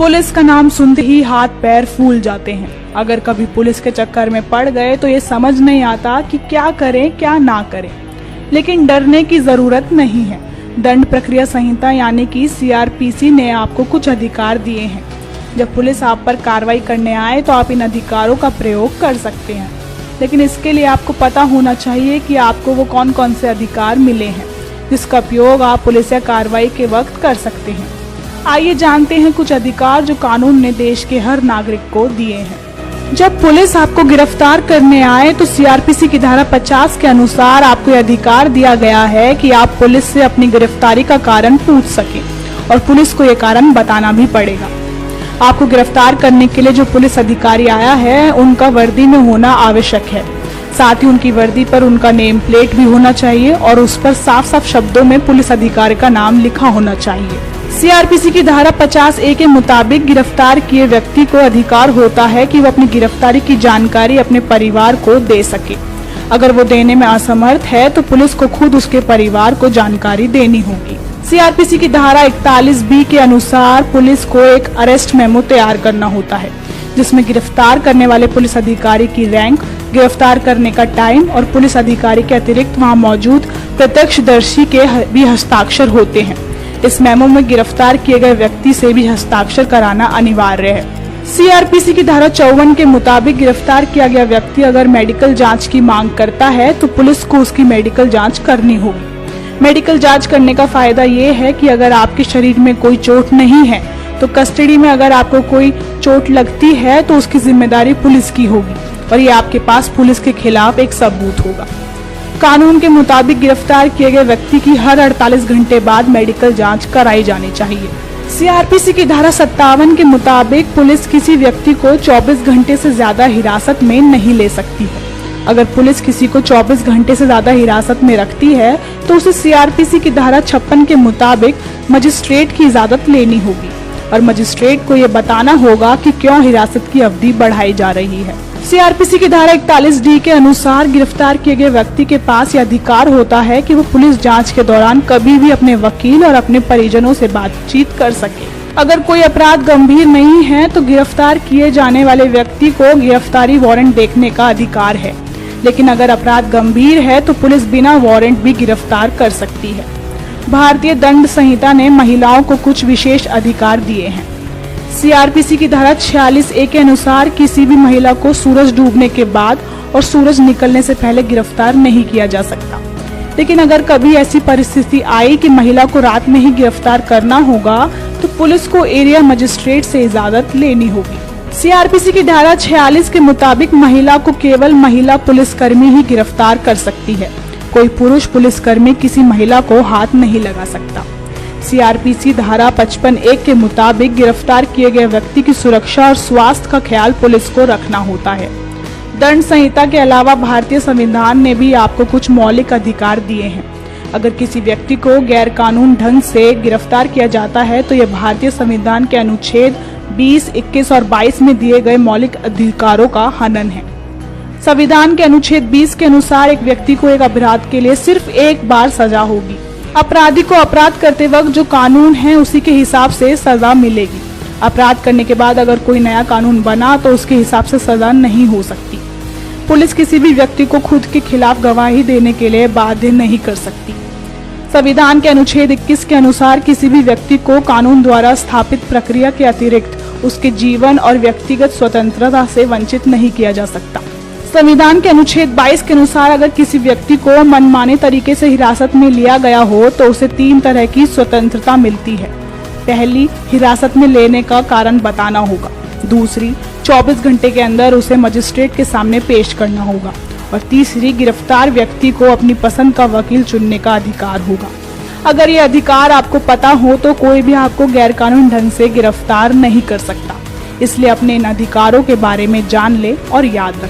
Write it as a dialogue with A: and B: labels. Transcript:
A: Police का नाम सुनते ही हाथ पैर फूल जाते हैं। अगर कभी पुलिस के चक्कर में पड़ गए तो ये समझ नहीं आता कि क्या करें, क्या ना करें। लेकिन डरने की ज़रूरत नहीं है। दंड प्रक्रिया संहिता यानी कि सीआरपीसी ने आपको कुछ अधिकार दिए हैं। जब पुलिस आप पर कार्रवाई करने आए तो आप इन अधिकारों का प्रयोग कर सकते हैं। लेकिन इसके लिए आपको पता होना चाहिए कि आपको वो कौन कौन से अधिकार मिले हैं, जिसका उपयोग आप पुलिस या कार्रवाई के वक्त कर सकते हैं। आइए जानते हैं कुछ अधिकार जो कानून ने देश के हर नागरिक को दिए हैं। जब पुलिस आपको गिरफ़्तार करने आए तो सीआरपीसी की धारा 50 के अनुसार आपको अधिकार दिया गया है कि आप पुलिस से अपनी गिरफ्तारी का कारण पूछ सकें और पुलिस को ये कारण बताना भी पड़ेगा। आपको गिरफ़्तार करने के लिए जो पुलिस अधिकारी आया है, उनका वर्दी में होना आवश्यक है। साथ ही उनकी वर्दी पर उनका नेम प्लेट भी होना चाहिए और उस पर साफ़ साफ़ शब्दों में पुलिस अधिकारी का नाम लिखा होना चाहिए। सीआरपीसी की धारा 50 ए के मुताबिक गिरफ़्तार किए व्यक्ति को अधिकार होता है कि वो अपनी गिरफ्तारी की जानकारी अपने परिवार को दे सके। अगर वो देने में असमर्थ है तो पुलिस को खुद उसके परिवार को जानकारी देनी होगी। सीआरपीसी की धारा 41 बी के अनुसार पुलिस को एक अरेस्ट मेमो तैयार करना होता है, जिसमें गिरफ़्तार करने वाले पुलिस अधिकारी की रैंक, गिरफ़्तार करने का टाइम और पुलिस अधिकारी के अतिरिक्त वहाँ मौजूद प्रत्यक्षदर्शी के भी हस्ताक्षर होते हैं। इस मेमो में गिरफ़्तार किए गए व्यक्ति से भी हस्ताक्षर कराना अनिवार्य है। सीआरपीसी की धारा चौवन के मुताबिक गिरफ़्तार किया गया व्यक्ति अगर मेडिकल जाँच की मांग करता है तो पुलिस को उसकी मेडिकल जाँच करनी होगी। मेडिकल जाँच करने का फ़ायदा ये है कि अगर आपके शरीर में कोई चोट नहीं है तो कस्टडी में अगर आपको कोई चोट लगती है तो उसकी ज़िम्मेदारी पुलिस की होगी और ये आपके पास पुलिस के खिलाफ एक सबूत होगा। कानून के मुताबिक गिरफ़्तार किए गए व्यक्ति की हर 48 घंटे बाद मेडिकल जाँच कराई जानी चाहिए। सीआरपीसी की धारा सत्तावन के मुताबिक पुलिस किसी व्यक्ति को 24 घंटे से ज़्यादा हिरासत में नहीं ले सकती है। अगर पुलिस किसी को 24 घंटे से ज़्यादा हिरासत में रखती है तो उसे सीआरपीसी की धारा छप्पन के मुताबिक मजिस्ट्रेट की इजाज़त लेनी होगी। और मजिस्ट्रेट को ये बताना होगा कि क्यों हिरासत की अवधि बढ़ाई जा रही है। सीआरपीसी की धारा इकतालीस डी के अनुसार गिरफ़्तार किए गए व्यक्ति के पास यह अधिकार होता है कि वो पुलिस जाँच के दौरान कभी भी अपने वकील और अपने परिजनों से बातचीत कर सके। अगर कोई अपराध गंभीर नहीं है तो गिरफ़्तार किए जाने वाले व्यक्ति को गिरफ्तारी वारंट देखने का अधिकार है। लेकिन अगर अपराध गंभीर है तो पुलिस बिना वारंट भी गिरफ़्तार कर सकती है। भारतीय दंड संहिता ने महिलाओं को कुछ विशेष अधिकार दिए हैं। सीआरपीसी की धारा 46 ए के अनुसार किसी भी महिला को सूरज डूबने के बाद और सूरज निकलने से पहले गिरफ़्तार नहीं किया जा सकता। लेकिन अगर कभी ऐसी परिस्थिति आई कि महिला को रात में ही गिरफ़्तार करना होगा तो पुलिस को एरिया मजिस्ट्रेट से इजाज़त लेनी होगी। सीआरपीसी की धारा 46 के मुताबिक महिला को केवल महिला पुलिसकर्मी ही गिरफ़्तार कर सकती है। कोई पुरुष पुलिसकर्मी किसी महिला को हाथ नहीं लगा सकता। सीआरपीसी धारा 55 एक के मुताबिक गिरफ़्तार किए गए व्यक्ति की सुरक्षा और स्वास्थ्य का ख्याल पुलिस को रखना होता है। दंड संहिता के अलावा भारतीय संविधान ने भी आपको कुछ मौलिक अधिकार दिए हैं। अगर किसी व्यक्ति को गैर कानून ढंग से गिरफ़्तार किया जाता है तो यह भारतीय संविधान के अनुच्छेद 20, 21 और 22 में दिए गए मौलिक अधिकारों का हनन है। संविधान के अनुच्छेद 20 के अनुसार एक व्यक्ति को एक अपराध के लिए सिर्फ़ एक बार सजा होगी। अपराधी को अपराध करते वक्त जो कानून है, उसी के हिसाब से सजा मिलेगी। अपराध करने के बाद अगर कोई नया कानून बना तो उसके हिसाब से सजा नहीं हो सकती। पुलिस किसी भी व्यक्ति को खुद के खिलाफ गवाही देने के लिए बाध्य नहीं कर सकती। संविधान के अनुच्छेद 21 के अनुसार किसी भी व्यक्ति को कानून द्वारा स्थापित प्रक्रिया के अतिरिक्त उसके जीवन और व्यक्तिगत स्वतंत्रता से वंचित नहीं किया जा सकता। संविधान के अनुच्छेद 22 के अनुसार अगर किसी व्यक्ति को मनमाने तरीके से हिरासत में लिया गया हो तो उसे तीन तरह की स्वतंत्रता मिलती है। पहली, हिरासत में लेने का कारण बताना होगा। दूसरी 24 घंटे के अंदर उसे मजिस्ट्रेट के सामने पेश करना होगा। और तीसरी, गिरफ़्तार व्यक्ति को अपनी पसंद का वकील चुनने का अधिकार होगा। अगर ये अधिकार आपको पता हो तो कोई भी आपको गैरकानून ढंग से गिरफ़्तार नहीं कर सकता। इसलिए अपने इन अधिकारों के बारे में जान ले और याद रखें।